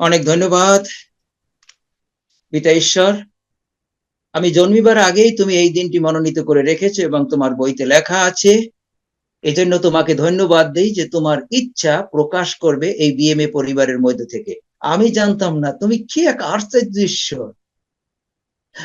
অনেক ধন্যবাদ। পিতা ঈশ্বর আমি জন্মিবার আগেই তুমি এই দিনটি মনোনীত করে রেখেছো এবং তোমার বইতে লেখা আছে। এজন্য তোমাকে ধন্যবাদ দেই যে তোমার ইচ্ছা প্রকাশ করবে এই বিএমএ পরিবারের মধ্যে থেকে। আমি জানতাম না, তুমি কি এক আশ্চর্য ঈশ্বর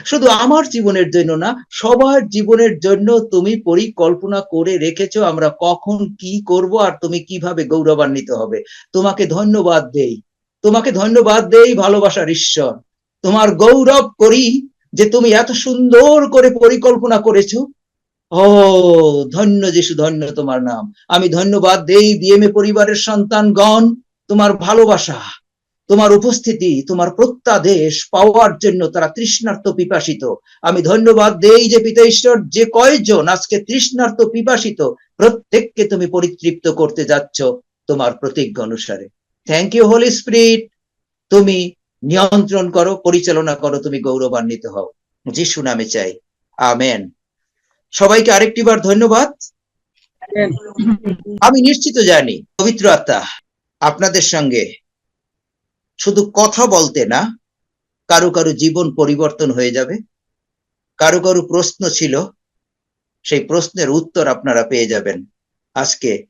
শুধু আমার জীবনের জন্য না, সবার জীবনের জন্য তুমি পরিকল্পনা করে রেখেছ আমরা কখন কি করব আর তুমি কীভাবে গৌরবান্বিত হবে। তোমাকে ধন্যবাদ দেই। তোমাকে ধন্যবাদ দেই ভালোবাসার ঈশ্বর। তোমার গৌরব করি যে তুমি এত সুন্দর করে পরিকল্পনা করেছ। ও, ধন্য যিশু, ধন্য তোমার নাম। আমি ধন্যবাদ দেই বিএমএ পরিবারের সন্তানগণ, তোমার ভালোবাসা, তোমার উপস্থিতি, তোমার প্রত্যাদেশ পাওয়ার জন্য তারা তৃষ্ণার্ত পিপাসিত। আমি ধন্যবাদ দেই যে পিতা ঈশ্বর, যে কয়জন আজকে তৃষ্ণার্ত পিপাসিত, প্রত্যেককে তুমি পরিতৃপ্ত করতে যাচ্ছ তোমার প্রতিজ্ঞা অনুসারে থ্যাংক ইউ হোলি স্পিরিট তুমি নিয়ন্ত্রণ করো পরিচালনা করো তুমি গৌরবান্বিত হও। যিশু নামে চাই। আমেন। সবাইকে আরেকটি বার ধন্যবাদ। আমি নিশ্চিত জানি পবিত্র আত্মা আপনাদের সঙ্গে শুধু কথা বলতে না কারও কারও জীবন পরিবর্তন হয়ে যাবে। কারও কারও প্রশ্ন ছিল সেই প্রশ্নের উত্তর আপনারা পেয়ে যাবেন। আজকে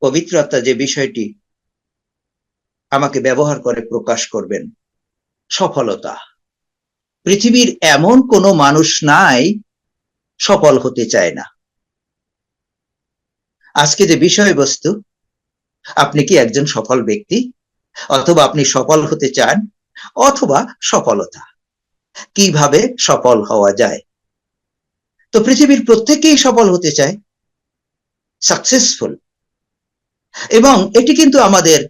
পবিত্র আত্মা যে বিষয়টি আমাকে ব্যবহার করে প্রকাশ করবেন। সফলতা। পৃথিবীর এমন কোনো মানুষ নাই, সফল হতে চায় না। আজকে যে বিষয়বস্তু, আপনি কি একজন সফল ব্যক্তি? অথবা আপনি সফল হতে চান, অথবা সফলতা। কীভাবে সফল হওয়া যায়? তো পৃথিবীর প্রত্যেকেই সফল হতে চায়। সাকসেসফুল। এবং এটি কিন্তু আমাদের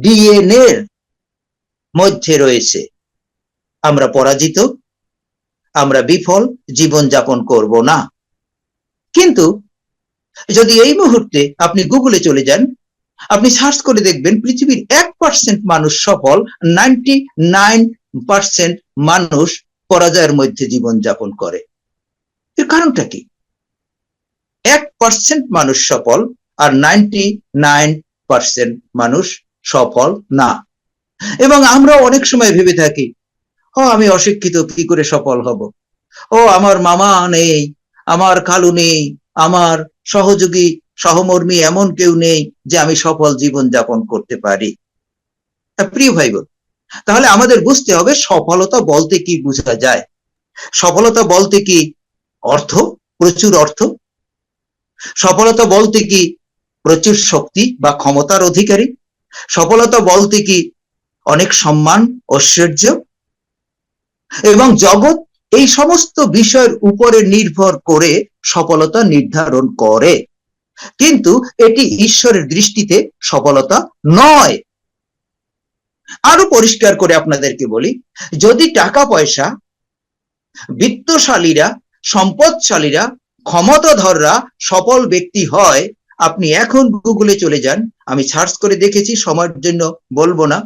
ডিএনএ মধ্যে রয়েছে। আমরা পরাজিত, আমরা বিফল জীবন যাপন করব না। কিন্তু যদি এই মুহূর্তে আপনি গুগলে চলে যান, আপনি সার্চ করে দেখবেন পৃথিবীর এক পার্সেন্ট মানুষ সফল নাইনটি নাইন পার্সেন্ট মানুষ পরাজয়ের মধ্যে জীবন যাপন করে। এর কারণটা কি? এক পার্সেন্ট মানুষ সফল আর নাইনটি নাইন পার্সেন্ট মানুষ সফল? না। এবং আমরা অনেক সময় ভেবে থাকি, ও, আমি অশিক্ষিত, কি করে সফল হব? ও, আমার মামা নেই, আমার কালু নেই, আমার সহযোগী, সহমর্মী এমন কেউ নেই যে আমি সফল জীবন যাপন করতে পারি। প্রিয় ভাই বোন তাহলে আমাদের বুঝতে হবে সফলতা বলতে কি বোঝা যায়? সফলতা বলতে কি অর্থ? প্রচুর অর্থ? সফলতা বলতে কি প্রচুর শক্তি বা ক্ষমতার অধিকারী? সফলতা বলতে কি? অনেক সম্মান ঐশ্বর্য। এবং জগৎ এই সমস্ত বিষয়ের উপরে নির্ভর করে সফলতা নির্ধারণ করে। কিন্তু এটি ঈশ্বরের দৃষ্টিতে সফলতা নয়। আরও পরিষ্কার করে আপনাদেরকে বলি, যদি টাকা পয়সা বিত্তশালীরা, সম্পদশালীরা, ক্ষমতাধররা সফল ব্যক্তি হয় আপনি এখন গুগলে চলে যান, আমি সার্চ করে দেখেছি, সময়ের জন্য বলব না।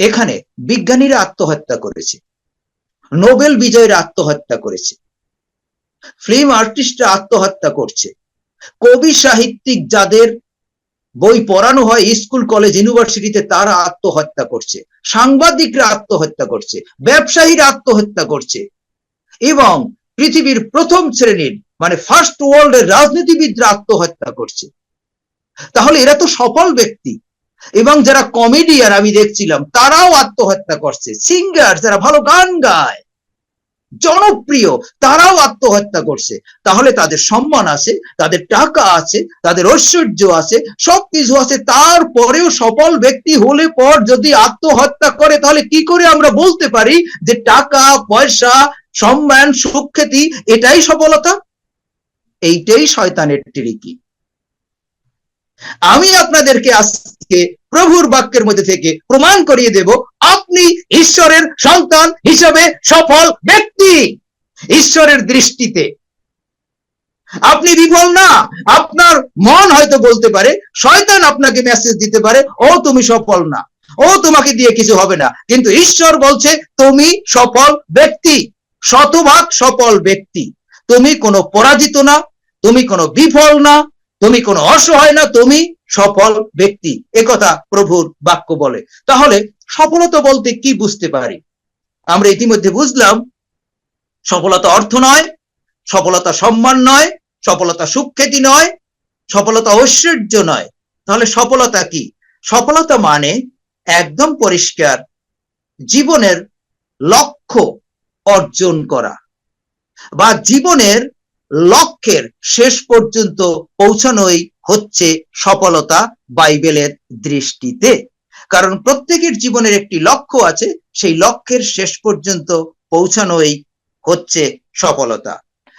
এখানে বিজ্ঞানীরা আত্মহত্যা করেছে, নোবেল বিজয়ের আত্মহত্যা করেছে ফিল্ম আর্টিস্টরা আত্মহত্যা করছে, কবি সাহিত্যিক যাদের বই পড়ানো হয় স্কুল কলেজ ইউনিভার্সিটিতে তারা আত্মহত্যা করছে, সাংবাদিকরা আত্মহত্যা করছে, ব্যবসায়ীরা আত্মহত্যা করছে এবং পৃথিবীর প্রথম শ্রেণির মানে ফার্স্ট ওয়ার্ল্ডের রাজনীতিবিদরা আত্মহত্যা করছে। তাহলে এরা তো সফল ব্যক্তি। এবং যারা কমেডিয়ান আমি দেখছিলাম, তারাও আত্মহত্যা করছে। সিঙ্গার যারা ভালো গান গায়, জনপ্রিয়, তারাও আত্মহত্যা করছে। তাহলে তাদের সম্মান আছে, তাদের টাকা আছে, তাদের ঐশ্বর্য আছে, সবকিছু আছে। তারপরেও সফল ব্যক্তি হলে পর যদি আত্মহত্যা করে, তাহলে কি করে আমরা বলতে পারি যে টাকা, পয়সা সম্মান, সুখ্যাতি, এটাই সফলতা। এইটাই শয়তানের টিরিকি আমি আপনাদেরকে আজকে প্রভুর বাক্যের মধ্যে থেকে প্রমাণ করিয়ে দেব, আপনি ঈশ্বরের সন্তান হিসেবে সফল ব্যক্তি। ঈশ্বরের দৃষ্টিতে। আপনি বিফল না, আপনার মন হয়তো বলতে পারে, শয়তান আপনাকে মেসেজ দিতে পারে, ও, তুমি সফল না। ও, তোমাকে দিয়ে কিছু হবে না। কিন্তু ঈশ্বর বলছে, তুমি সফল ব্যক্তি। শতভাগ সফল ব্যক্তি। তুমি কোনো পরাজিত না, তুমি কোনো বিফল না, তুমি কোনো অসহায় না, তুমি সফল ব্যক্তি। একথা প্রভুর বাক্য বলে। তাহলে সফলতা বলতে কি বুঝতে পারি? আমরা ইতিমধ্যে বুঝলাম, সফলতা অর্থ নয়, সফলতা সম্মান নয়, সফলতা সুখ্যাতি নয়, সফলতা ঐশ্বর্য নয়। তাহলে সফলতা কি? সফলতা মানে একদম পরিষ্কার জীবনের লক্ষ্য অর্জন করা বা জীবনের লক্ষ্যের শেষ পর্যন্ত পৌঁছানোই হচ্ছে সফলতা বাইবেলের দৃষ্টিতে। কারণ প্রত্যেকের জীবনের একটি লক্ষ্য আছে, সেই লক্ষ্যের শেষ পর্যন্ত পৌঁছানোই হচ্ছে সফলতা।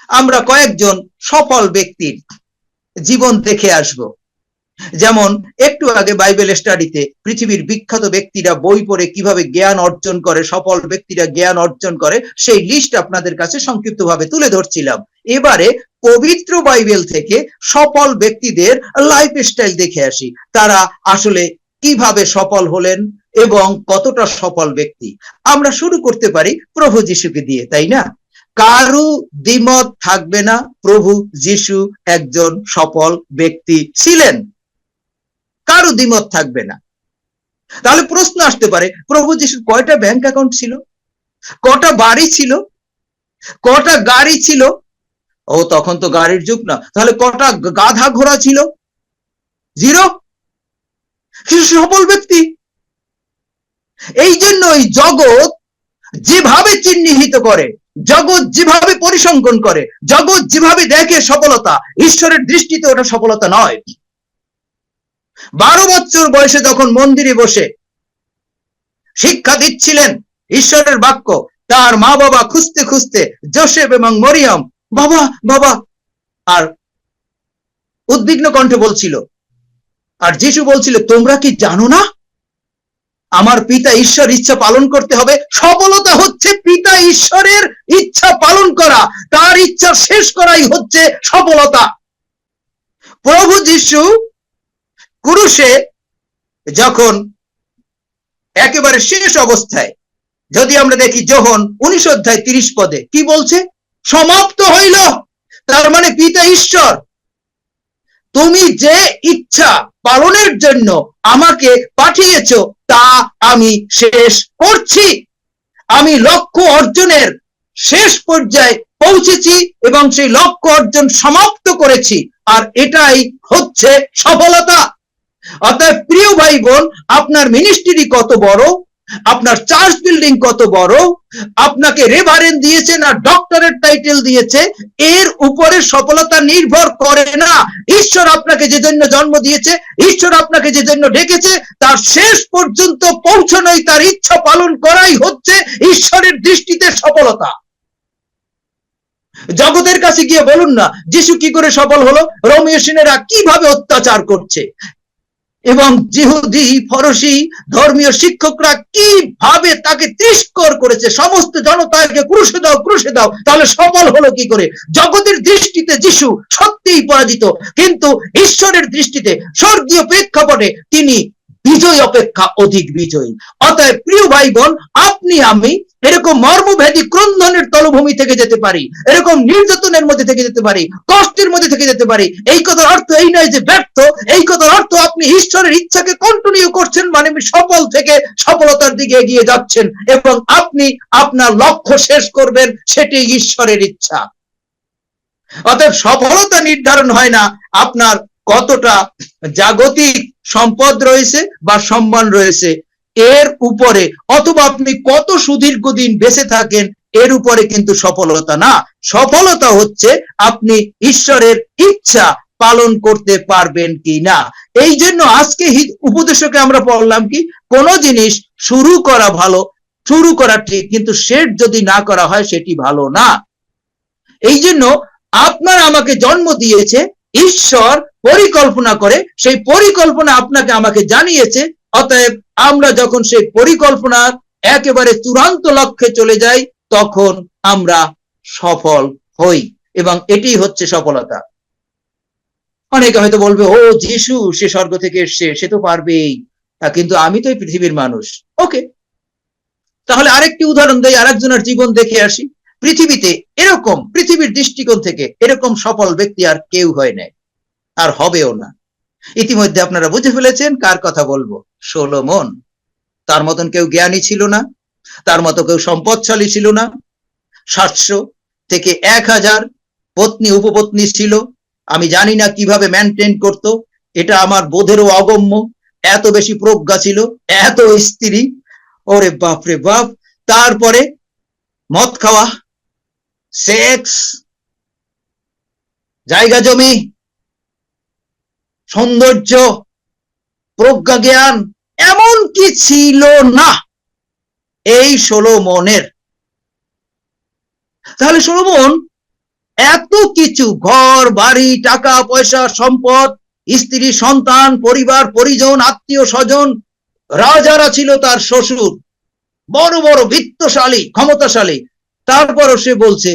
আমরা কয়েকজন সফল ব্যক্তির জীবন দেখে আসব। যেমন, একটু আগে বাইবেল স্টাডিতে পৃথিবীর বিখ্যাত ব্যক্তিরা বই পড়ে কীভাবে জ্ঞান অর্জন করে, সফল ব্যক্তিরা জ্ঞান অর্জন করে, সেই লিস্ট আপনাদের কাছে সংক্ষিপ্তভাবে তুলে ধরছিলাম। এবারে পবিত্র বাইবেল থেকে সফল ব্যক্তিদের লাইফ স্টাইল দেখে আসি। তারা আসলে কীভাবে সফল হলেন এবং কতটা সফল ব্যক্তি। আমরা শুরু করতে পারি প্রভু যিশুকে দিয়ে, তাই না? কারু দ্বিমত থাকবে না, প্রভু যিশু একজন সফল ব্যক্তি ছিলেন। কারও দ্বিমত থাকবে না। তাহলে প্রশ্ন আসতে পারে, প্রভু যিশুর কয়টা ব্যাংক অ্যাকাউন্ট ছিল? কটা বাড়ি ছিল? কটা গাড়ি ছিল? ও, তখন তো গাড়ির যুগ না। তাহলে কটা গাধা ঘোড়া ছিল? জিরো? সফল ব্যক্তি। এই জন্য এই জগৎ যেভাবে চিহ্নিত করে, জগৎ যেভাবে পরিসংখ্যান করে, জগৎ যেভাবে দেখে সফলতা, ঈশ্বরের দৃষ্টিতে ওটা সফলতা নয়। বারো বছর বয়সে যখন মন্দিরে বসে শিক্ষা দিচ্ছিলেন ঈশ্বরের বাক্য, তার মা বাবা খুঁজতে খুঁজতে জোসেফ এবং মরিয়ম, বাবা বাবা, আর উদ্বিগ্ন কণ্ঠে বলছিল, আর যিশু বলছিল, তোমরা কি জানো না? আমার পিতা ঈশ্বর ইচ্ছা পালন করতে হবে। সফলতা হচ্ছে পিতা ঈশ্বরের ইচ্ছা পালন করা। তার ইচ্ছা শেষ করাই হচ্ছে সফলতা। প্রভু যিশু কুরুষে যখন একেবারে শেষ অবস্থায়, যদি আমরা দেখি যখন উনিশ অধ্যায় তিরিশ পদে, কি বলছে? সমাপ্ত হইল। তার মানে পিতা ঈশ্বর, তুমি যে ইচ্ছা পালনের জন্য আমাকে পাঠিয়েছ, তা আমি শেষ করছি। আমি লক্ষ্য অর্জনের শেষ পর্যায়ে পৌঁছেছি এবং সেই লক্ষ্য অর্জন সমাপ্ত করেছি। আর এটাই হচ্ছে সফলতা। অর্থাৎ প্রিয় ভাই বোন আপনার মিনিস্ট্রি কত বড়? আপনার চার্চ বিল্ডিং কত বড়? আপনাকে রেভারেন দিয়েছে না ডক্টরের টাইটেল দিয়েছে। এর উপরে সফলতা নির্ভর করে না। ঈশ্বর আপনাকে যে জন্য জন্ম দিয়েছে, ঈশ্বর আপনাকে যে জন্য ডেকেছে, তার শেষ পর্যন্ত পৌঁছানোই তার ইচ্ছা পালন করাই হচ্ছে ঈশ্বরের দৃষ্টিতে সফলতা। জগতের কাছে গিয়ে বলুন না, যিশু কি করে সফল হলো? রোমিও সিনেরা কীভাবে অত্যাচার করছে? এবং জিহুদি, ফরসি ধর্মীয় শিক্ষকরা কীভাবে তাকে তিষ্কর করেছে? সমস্ত জনতাকে ক্রুশে দাও ক্রুশে দাও। তাহলে সফল হলো কি করে? জগতের দৃষ্টিতে যিশু সত্যিই পরাজিত। কিন্তু ঈশ্বরের দৃষ্টিতে স্বর্গীয় প্রেক্ষাপটে তিনি বিজয় অপেক্ষা অধিক বিজয়ী। অতএব প্রিয় ভাই বোন আপনি, আমি এরকম মর্মভেদী ক্রন্দনের তলভূমি থেকে যেতে পারি, এরকম নির্যাতনের মধ্যে থেকে যেতে পারি, কষ্টের মধ্যে থেকে যেতে পারি, এই কথার অর্থ এই নয় যে ব্যর্থ, এই কথার অর্থ আপনি ঈশ্বরের ইচ্ছাকে কন্টিনিউ করছেন মানে সফল থেকে সফলতার দিকে এগিয়ে যাচ্ছেন এবং আপনি আপনার লক্ষ্য শেষ করবেন, সেটি ঈশ্বরের ইচ্ছা। অতএব সফলতা নির্ধারণ হয় না, আপনার কতটা জাগতিক সম্পদ রয়েছে বা সম্মান রয়েছে, এর উপরে অথবা আপনি কত সুদীর্ঘ দিন বেঁচে থাকেন, এর উপরে কিন্তু সফলতা না। সফলতা হচ্ছে আপনি ঈশ্বরের ইচ্ছা পালন করতে পারবেন কি না এই জন্য আজকে উপদেশকে আমরা পড়লাম কি, কোন জিনিস শুরু করা ভালো, শুরু করা ঠিক, কিন্তু শেষ যদি না করা হয়, সেটি ভালো না। এই জন্য আপনার আমাকে জন্ম দিয়েছে ঈশ্বর পরিকল্পনা করে, সেই পরিকল্পনা আপনাকে আমাকে জানিয়েছে। অতএব আমরা যখন সেই পরিকল্পনার একেবারে চূড়ান্ত লক্ষ্যে চলে যাই, তখন আমরা সফল হই এবং এটি হচ্ছে সফলতা। অনেকে হয়তো বলবে, ও যিশু, সে স্বর্গ থেকে এসছে, সে তো পারবেই। কিন্তু আমি তো এই পৃথিবীর মানুষ। ওকে। তাহলে আরেকটি উদাহরণ দেই, আরেকজনের জীবন দেখে আসি। পৃথিবীতে এরকম, পৃথিবীর দৃষ্টিকোণ থেকে এরকম সফল ব্যক্তি আর কেউ হয় নাই, আর হবেও না। ইতিমধ্যে আপনারা বুঝে ফেলেছেন কার কথা বলব। সোলোমন তার মতন কেউ জ্ঞানী ছিল না, তার মতো কেউ সম্পদশালী ছিল না। সাতশো থেকে এক হাজার পত্নী, উপপত্নী ছিল। আমি জানি না কীভাবে মেনটেন করত। এটা আমার বোধেরও অগম্য। এত বেশি প্রজ্ঞা ছিল, এত স্ত্রী। ওরে বাপ রে বাপ। তারপরে মদ খাওয়া সেক্স জায়গা জমি, সৌন্দর্য, প্রজ্ঞা জ্ঞান এমন কি ছিল না। এই ষোলো মনের। তাহলে ষোলোমন এত কিছু, ঘর, বাড়ি, টাকা, পয়সা, সম্পদ, স্ত্রী, সন্তান, পরিবার, পরিজন, আত্মীয়, স্বজন, রাজারা ছিল তার শ্বশুর। বড় বড় বিত্তশালী, ক্ষমতাশালী। তারপরও সে বলছে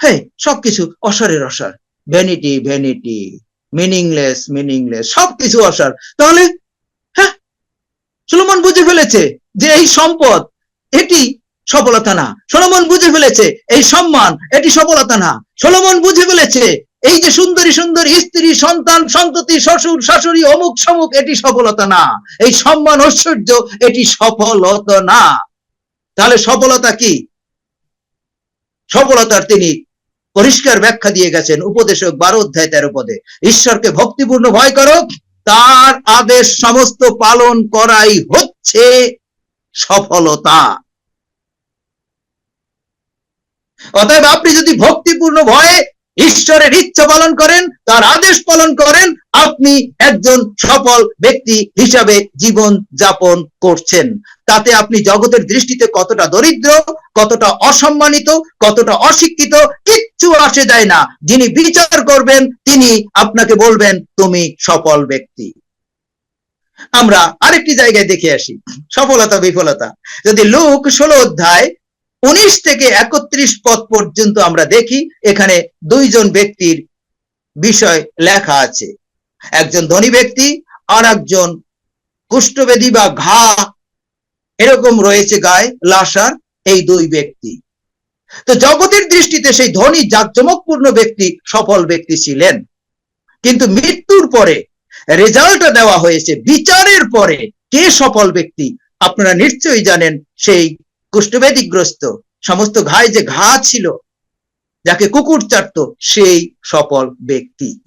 হ্যাঁ সবকিছু অসারের অসার। ভ্যানিটি ভ্যানিটি মিনিংলেস মিনিংলেস সবকিছু অসার। তাহলে হ্যাঁ সুলমন বুঝে ফেলেছে যে এই সম্পদ, এটি সফলতা না। সলমন বুঝে ফেলেছে এই সম্মান, এটি সফলতা না। সলমন বুঝে ফেলেছে এই যে সুন্দরী সুন্দরী স্ত্রী, সন্তান, সন্ততি, শ্বশুর, শাশুড়ি, অমুক, সমুক, এটি সফলতা না। এই সম্মান ঐশ্বর্য, এটি সফলতা না। তাহলে সফলতা কি? সফলতার তিনি পরিষ্কার ব্যাখ্যা দিয়ে গেছেন উপদেশক বারো অধ্যায় তেরো পদে। ঈশ্বরকে ভক্তিপূর্ণ ভয় করো, তার আদেশ সমস্ত পালন করাই হচ্ছে সফলতা। অতএব আপনি যদি ভক্তিপূর্ণ ভয়ে ঈশ্বরের ইচ্ছা পালন করেন, তার আদেশ পালন করেন, আপনি একজন সফল ব্যক্তি হিসাবে জীবন যাপন করছেন। তাতে আপনি জগতের দৃষ্টিতে কতটা দরিদ্র, কতটা অসম্মানিত, কতটা অশিক্ষিত, কিচ্ছু আসে যায় না। যিনি বিচার করবেন, তিনি আপনাকে বলবেন, তুমি সফল ব্যক্তি। আমরা আরেকটি জায়গায় দেখে আসি। সফলতা, বিফলতা। যদি লোক ষোলো অধ্যায় উনিশ থেকে একত্রিশ পদ পর্যন্ত আমরা দেখি, এখানে দুইজন ব্যক্তির বিষয় লেখা আছে। একজন ধনী ব্যক্তি আর একজন কুষ্ঠবেদী বা ঘা, এরকম রয়েছে গায়ে, লাশার এই দুই ব্যক্তি। তো জগতের দৃষ্টিতে সেই ধনী, জাকজমকপূর্ণ ব্যক্তি, সফল ব্যক্তি ছিলেন। কিন্তু মৃত্যুর পরে রেজাল্ট দেওয়া হয়েছে, বিচারের পরে কে সফল ব্যক্তি, আপনারা নিশ্চয়ই জানেন সেই কুষ্ঠবেদিগ্রস্ত সমস্ত ঘায়ে যে ঘা ছিল, যাকে কুকুর চাটত, সেই সফল ব্যক্তি।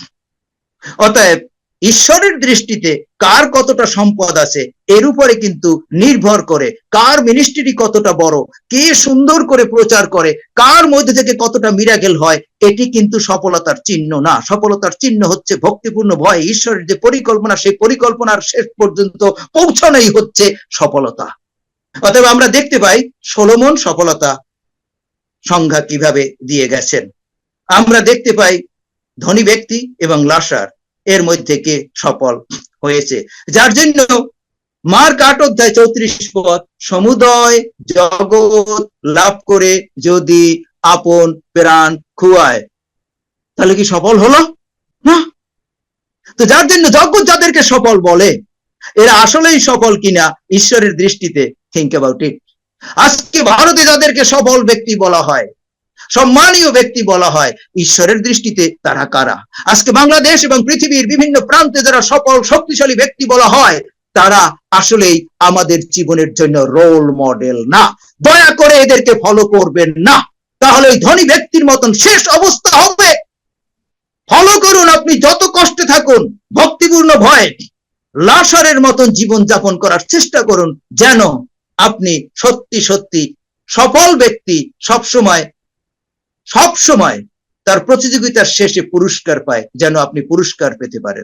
অতএব ঈশ্বরের দৃষ্টিতে কার কতটা সম্পদ আছে, এর উপরে কিন্তু নির্ভর করে কার মিনিস্ট্রি কতটা বড়, কে সুন্দর করে প্রচার করে, কার মধ্যে থেকে কতটা মিরাগেল হয়, এটি কিন্তু সফলতার চিহ্ন না। সফলতার চিহ্ন হচ্ছে ভক্তিপূর্ণ ভয় ঈশ্বরের যে পরিকল্পনা, সেই পরিকল্পনার শেষ পর্যন্ত পৌঁছানোই হচ্ছে সফলতা। অতএব আমরা দেখতে পাই সোলোমন সফলতা সংজ্ঞা কীভাবে দিয়ে গেছেন। আমরা দেখতে পাই ধনী ব্যক্তি এবং লাসার এর মধ্যে কে সফল হয়েছে। যার জন্য মার কাট অধ্যায় চৌত্রিশ পদ, সমুদয় জগৎ লাভ করে যদি আপন প্রাণ খুয়ায়। তাহলে কি সফল হলো? না। তো যার জন্য জগৎ যাদেরকে সফল বলে, এরা আসলেই সফল কিনা ঈশ্বরের দৃষ্টিতে থিঙ্ক অ্যাবাউট ইট আজকে ভারতে যাদেরকে সফল ব্যক্তি বলা হয়, সম্মানীয় ব্যক্তি বলা হয়, ঈশ্বরের দৃষ্টিতে তারা কারা? আজকে বাংলাদেশ এবং পৃথিবীর বিভিন্ন প্রান্তে যারা সফল, শক্তিশালী ব্যক্তি বলা হয়, তারা আসলেই আমাদের জীবনের জন্য রোল মডেল না। দয়া করে এদেরকে ফলো করবেন না। তাহলে ওই ধনী ব্যক্তির মতন শেষ অবস্থা হবে। ফলো করুন আপনি যত কষ্টে থাকুন, ভক্তিপূর্ণ ভয়, লাশারের মতন জীবন যাপন করার চেষ্টা করুন, যেন আপনি সত্যি সত্যি সফল ব্যক্তি সবসময় সব সময় তার প্রতিযোগিতার শেষে পুরস্কার পায় যেন আপনি পুরস্কার পেতে পারেন।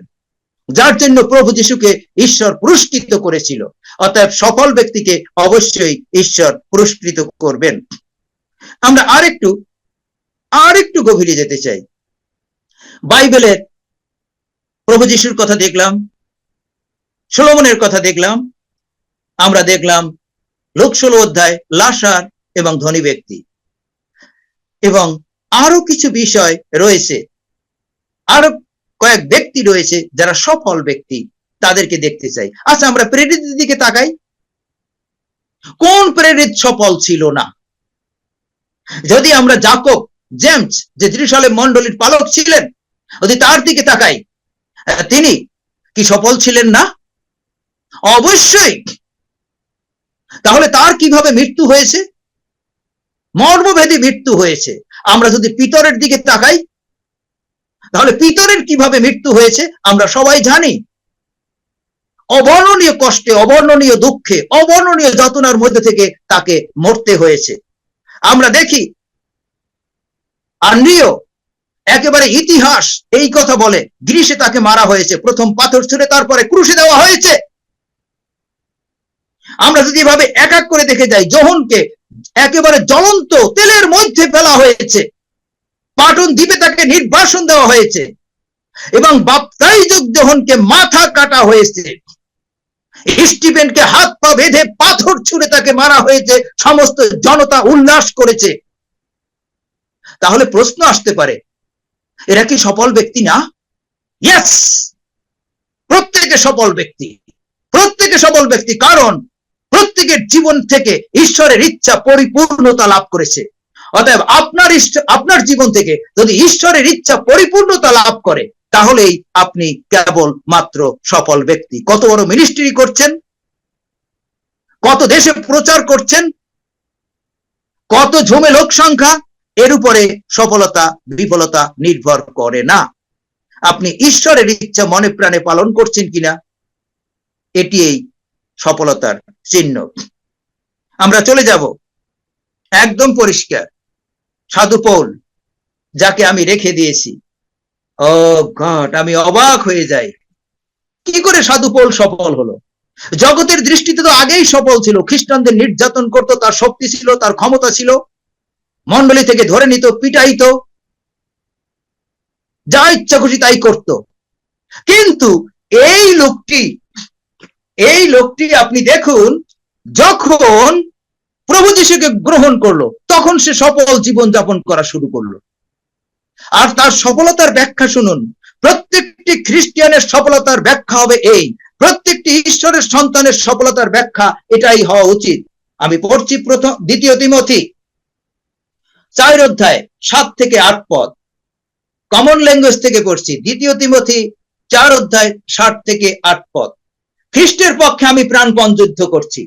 যার জন্য প্রভু যিশুকে ঈশ্বর পুরস্কৃত করেছিল। অতএব সফল ব্যক্তিকে অবশ্যই ঈশ্বর পুরস্কৃত করবেন। আমরা আরেকটু আরেকটু গভীরে যেতে চাই। বাইবেলের প্রভু যিশুর কথা দেখলাম, সোলমনের কথা দেখলাম, আমরা দেখলাম লোক ষোলো অধ্যায়, লাসার এবং ধনী ব্যক্তি। এবং আরও কিছু বিষয় রয়েছে। আরও কয়েক ব্যক্তি রয়েছে যারা সফল ব্যক্তি, তাদেরকে দেখতে চাই। আচ্ছা আমরা প্রেরিতের দিকে তাকাই। কোন প্রেরিত সফল ছিল না? যদি আমরা জাকব, জেমস, যে ত্রিশালে মন্ডলীর পালক ছিলেন, যদি তার দিকে তাকাই, তিনি কি সফল ছিলেন না? অবশ্যই তাহলে তার কীভাবে মৃত্যু হয়েছে? মর্মভেদী মৃত্যু হয়েছে। আমরা যদি পিতরের দিকে তাকাই, তাহলে পিতরের কীভাবে মৃত্যু হয়েছে আমরা সবাই জানি। অবর্ণনীয় কষ্টে, অবর্ণনীয় দুঃখে, অবর্ণনীয় যাতনার মধ্যে থেকে তাকে মরতে হয়েছে। আমরা দেখি, আন্দ্রিয় একেবারে ইতিহাস এই কথা বলে গ্রীষে তাকে মারা হয়েছে, প্রথম পাথর ছুড়ে তারপরে ক্রুশে দেওয়া হয়েছে। আমরা যদি এভাবে এক এক করে দেখে যাই, জহনকে একেবারে জ্বলন্ত তেলের মধ্যে ফেলা হয়েছে। পাটন দ্বীপে তাকে নির্বাসন দেওয়া হয়েছে এবং বাপ্তাইজক জহনকে মাথা কাটা হয়েছে। স্টিফেনকে হাত পা বেঁধে পাথর ছুঁড়ে তাকে মারা হয়েছে, সমস্ত জনতা উল্লাস করেছে। তাহলে প্রশ্ন আসতে পারে, এরা কি সফল ব্যক্তি না? প্রত্যেকে সফল ব্যক্তি। প্রত্যেকে সফল ব্যক্তি। কারণ প্রত্যেকের জীবন থেকে ঈশ্বরের ইচ্ছা পরিপূর্ণতা লাভ করেছে। অতএব আপনার আপনার জীবন থেকে যদি ঈশ্বরের ইচ্ছা পরিপূর্ণতা লাভ করে, তাহলেই আপনি কেবল মাত্র সফল ব্যক্তি। কত বড় মিনিস্ট্রি করছেন? কত দেশে প্রচার করছেন? কত ঝুমে লোক সংখ্যা? এর উপরে সফলতা, বিফলতা নির্ভর করে না। আপনি ঈশ্বরের ইচ্ছা মনে প্রাণে পালন করছেন কিনা? এটি এই সফলতার চিহ্ন। আমরা চলে যাব একদম পরিষ্কার সাধু পৌল, যাকে আমি রেখে দিয়েছি। ও গড আমি অবাক হয়ে যাই। কি করে সাধু পৌল সফল হলো? জগতের দৃষ্টিতে তো আগেই সফল ছিল। খ্রিস্টানদের নির্যাতন করত, তার শক্তি ছিল, তার ক্ষমতা ছিল। মন্ডলী থেকে ধরে নিত, পিটাইত। যা ইচ্ছা খুশি তাই করত। কিন্তু এই লোকটি এই লোকটি আপনি দেখুন, যখন প্রভু যিশুকে গ্রহণ করল, তখন সে সফল জীবন যাপন করা শুরু করল। আর তার সফলতার ব্যাখ্যা শুনুন। প্রত্যেকটি খ্রিস্টিয়ানের সফলতার ব্যাখ্যা হবে এই। প্রত্যেকটি ঈশ্বরের সন্তানের সফলতার ব্যাখ্যা এটাই হওয়া উচিত। আমি পড়ছি প্রথম, দ্বিতীয় তিমথি, চার অধ্যায়, সাত থেকে আট পদ। কমন ল্যাঙ্গুয়েজ থেকে পড়ছি। দ্বিতীয় তিমথি, চার অধ্যায় ষাট থেকে আট পদ। খ্রিস্টের পক্ষে আমি প্রাণপণ যুদ্ধ করছি।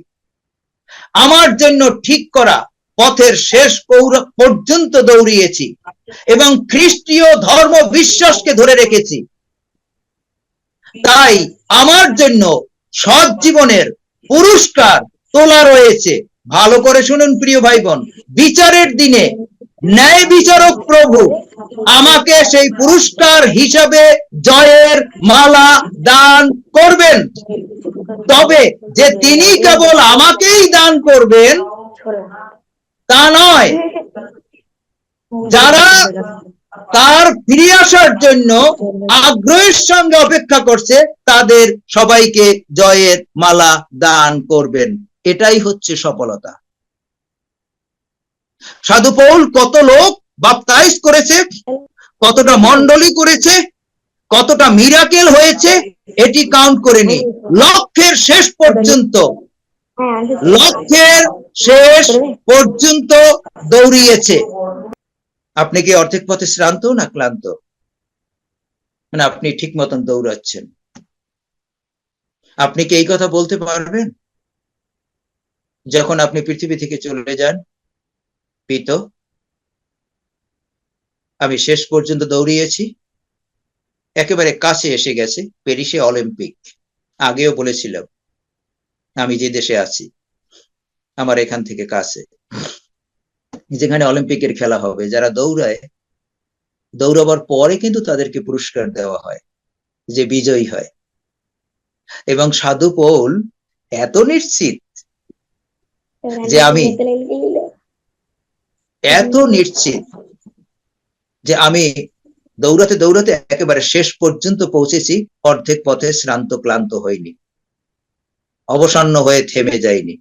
আমার জন্য ঠিক করা পথের শেষ পর্যন্ত দৌড়িয়েছি এবং খ্রিস্টীয় ধর্ম বিশ্বাসকে ধরে রেখেছি। তাই আমার জন্য সৎ জীবনের পুরস্কার তোলা রয়েছে। ভালো করে শুনুন প্রিয় ভাই বোন বিচারের দিনে ন্যায় বিচারক প্রভু, আমাকে সেই পুরস্কার হিসাবে জয়ের মালা দান করবেন। তবে যে তিনি কেবল আমাকেই দান করবেন, তা নয়, যারা তার ফিরে আসার জন্য আগ্রহের সঙ্গে অপেক্ষা করছে, তাদের সবাইকে জয়ের মালা দান করবেন। এটাই হচ্ছে সফলতা। সাধু পৌল কত লোক বাপতাইজ করেছে? কতটা মন্ডলী করেছে? কতটা মিরাকেল হয়েছে? এটি কাউন্ট করেনি লক্ষ্যের শেষ পর্যন্ত। লক্ষ্যের শেষ পর্যন্ত দৌড়িয়েছে। আপনি কি অর্ধেক পথে শ্রান্ত না ক্লান্ত? মানে আপনি ঠিক মতন দৌড়াচ্ছেন। আপনি কি এই কথা বলতে পারবেন? যখন আপনি পৃথিবী থেকে চলে যান পিত আমি শেষ পর্যন্ত দৌড়িয়েছি। একেবারে কাছে এসে গেছে প্যারিসে অলিম্পিক। আগেও বলেছিলাম, আমি যে দেশে আছি, আমার এখান থেকে কাছে। যেখানে অলিম্পিকের খেলা হবে, যারা দৌড়ায়, দৌড়াবার পরে কিন্তু তাদেরকে পুরস্কার দেওয়া হয়, যে বিজয়ী হয়। এবং সাধু পৌল এত নিশ্চিত যে আমি এত নিশ্চিত যে আমি দৌড়াতে দৌড়াতে একেবারে শেষ পর্যন্ত পৌঁছেছি, অর্ধেক পথে শ্রান্ত ক্লান্ত হয়নি অবসন্ন হয়ে থেমে যায়নি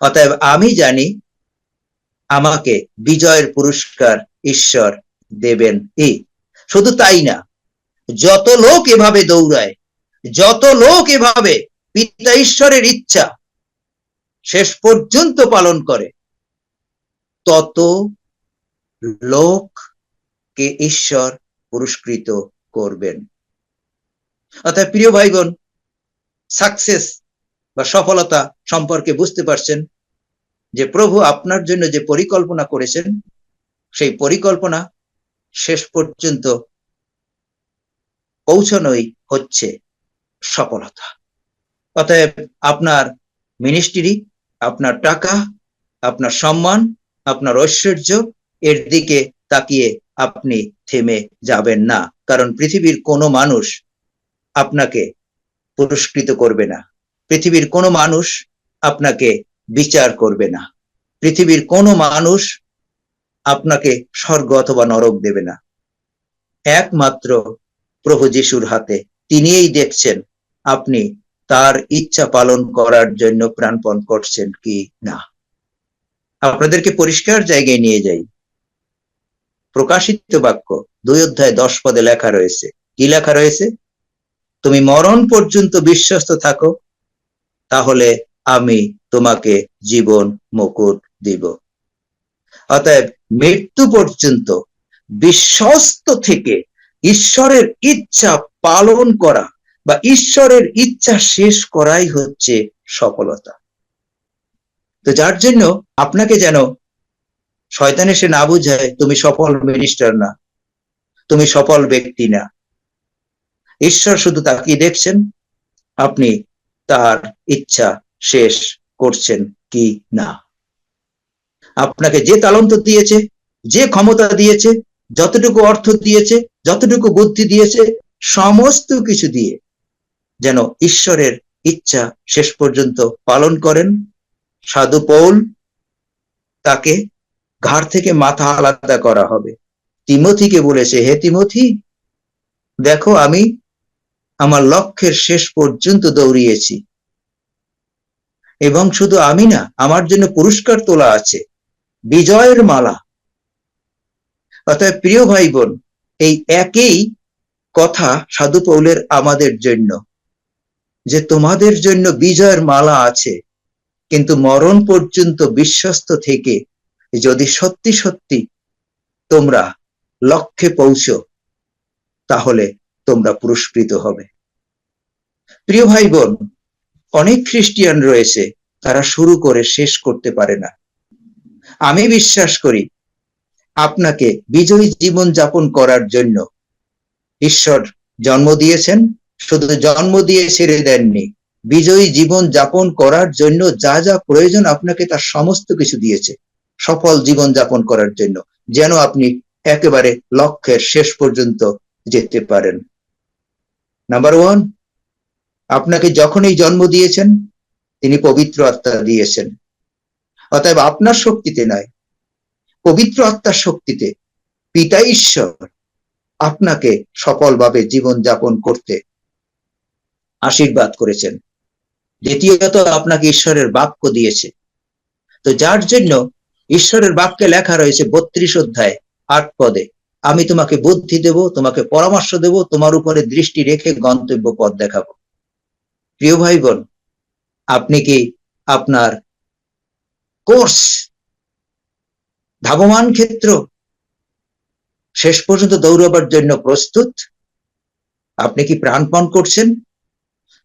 অতএব আমি জানি আমাকে বিজয়ের পুরস্কার ঈশ্বর দেবেন এই শুধু তাই না, যত লোক এভাবে দৌড়ায়, যত লোক এভাবে পিতা ঈশ্বরের ইচ্ছা শেষ পর্যন্ত পালন করে তত লোককে ঈশ্বর পুরস্কৃত করবেন। অর্থাৎ প্রিয় ভাই বোন সাকসেস বা সফলতা সম্পর্কে বুঝতে পারছেন যে প্রভু আপনার জন্য যে পরিকল্পনা করেছেন, সেই পরিকল্পনা শেষ পর্যন্ত পৌঁছানোই হচ্ছে সফলতা। অতএব আপনার মিনিস্ট্রি আপনার টাকা, আপনার সম্মান আপনার ঐশ্বর্য, এর দিকে তাকিয়ে আপনি থেমে যাবেন না। কারণ পৃথিবীর কোনো মানুষ আপনাকে পুরস্কৃত করবে না। পৃথিবীর কোনো মানুষ আপনাকে বিচার করবে না। পৃথিবীর কোনো মানুষ আপনাকে স্বর্গ অথবা নরক দেবে না। একমাত্র প্রভু যিশুর হাতে তিনিই দেখছেন আপনি তার ইচ্ছা পালন করার জন্য প্রাণপণ করছেন কি না। আপনাদেরকে পরিষ্কার জায়গায় নিয়ে যাই। প্রকাশিত বাক্য, দুই অধ্যায় দশ পদে লেখা রয়েছে। কি লেখা রয়েছে? তুমি মরণ পর্যন্ত বিশ্বস্ত থাকো, তাহলে আমি তোমাকে জীবন মুকুট দিব। অতএব মৃত্যু পর্যন্ত বিশ্বস্ত থেকে ঈশ্বরের ইচ্ছা পালন করা বা ঈশ্বরের ইচ্ছা শেষ করাই হচ্ছে সফলতা। তো যার জন্য আপনাকে যেন শয়তান এসে না বুঝায়, তুমি সফল মিনিস্টার না, তুমি সফল ব্যক্তি না। ঈশ্বর শুধু তাকিয়ে দেখছেন, আপনি তার ইচ্ছা শেষ করছেন কি না। আপনাকে যে তালন্ত দিয়েছে, যে ক্ষমতা দিয়েছে, যতটুকু অর্থ দিয়েছে, যতটুকু বুদ্ধি দিয়েছে, সমস্ত কিছু দিয়ে যেন ঈশ্বরের ইচ্ছা শেষ পর্যন্ত পালন করেন সাধু পৌল তাকে ঘাড় থেকে মাথা আলাদা করা হবে। তিমথিকে বলেছে, হে তিমথি, দেখো আমি আমার লক্ষ্যের শেষ পর্যন্ত দৌড়িয়েছি। এবং শুধু আমি না, আমার জন্য পুরস্কার তোলা আছে। বিজয়ের মালা। অতএব প্রিয় ভাই বোন এই একই কথা সাধু পৌলের আমাদের জন্য, যে তোমাদের জন্য বিজয়ের মালা আছে। কিন্তু মরণ পর্যন্ত বিশ্বস্ত থেকে যদি সত্যি সত্যি তোমরা লক্ষ্যে পৌঁছো, তাহলে তোমরা পুরস্কৃত হবে। প্রিয় ভাই বোন অনেক খ্রিস্টিয়ান রয়েছে, তারা শুরু করে শেষ করতে পারে না। আমি বিশ্বাস করি, আপনাকে বিজয়ী জীবন যাপন করার জন্য ঈশ্বর জন্ম দিয়েছেন, শুধু জন্ম দিয়ে ছেড়ে দেননি বিজয়ী জীবন যাপন করার জন্য যা যা প্রয়োজন আপনাকে তার সমস্ত কিছু দিয়েছে। সফল জীবন যাপন করার জন্য, যেন আপনি একেবারে লক্ষ্যের শেষ পর্যন্ত যেতে পারেন। নাম্বার ওয়ান আপনাকে যখনই জন্ম দিয়েছেন, তিনি পবিত্র আত্মা দিয়েছেন। অতএব আপনার শক্তিতে নয়, পবিত্র আত্মার শক্তিতে পিতা ঈশ্বর আপনাকে সফলভাবে জীবন যাপন করতে আশীর্বাদ করেছেন। দ্বিতীয়ত আপনাকে ঈশ্বরের বাক্য দিয়েছে। তো যার জন্য ঈশ্বরের বাক্যে লেখা রয়েছে বত্রিশ অধ্যায় আট পদে, আমি তোমাকে বুদ্ধি দেব, তোমাকে পরামর্শ দেব, তোমার উপরে দৃষ্টি রেখে গন্তব্য পথ দেখাবো। প্রিয় ভাই বোন আপনি কি আপনার কোর্স ধাবমান ক্ষেত্র শেষ পর্যন্ত দৌড়াবার জন্য প্রস্তুত? আপনি কি প্রাণপণ করছেন?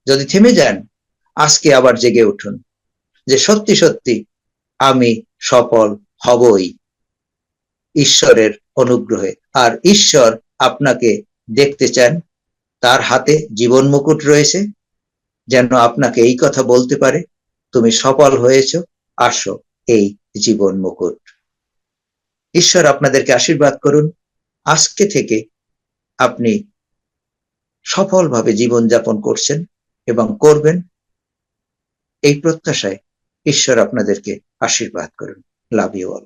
যদি থেমে যান আজকে আবার জেগে উঠুন, যে সত্যি সত্যি আমি সফল হবই ঈশ্বরের অনুগ্রহে। আর ঈশ্বর আপনাকে দেখতে চান, তার হাতে জীবন মুকুট রয়েছে, যেন আপনাকে এই কথা বলতে পারে, তুমি সফল হয়েছ, আসো এই জীবন মুকুট। ঈশ্বর আপনাদেরকে আশীর্বাদ করুন, আজকে থেকে আপনি সফলভাবে জীবনযাপন করছেন এবং করবেন এই প্রত্যাশায় ঈশ্বর আপনাদেরকে আশীর্বাদ করুন। Love you all.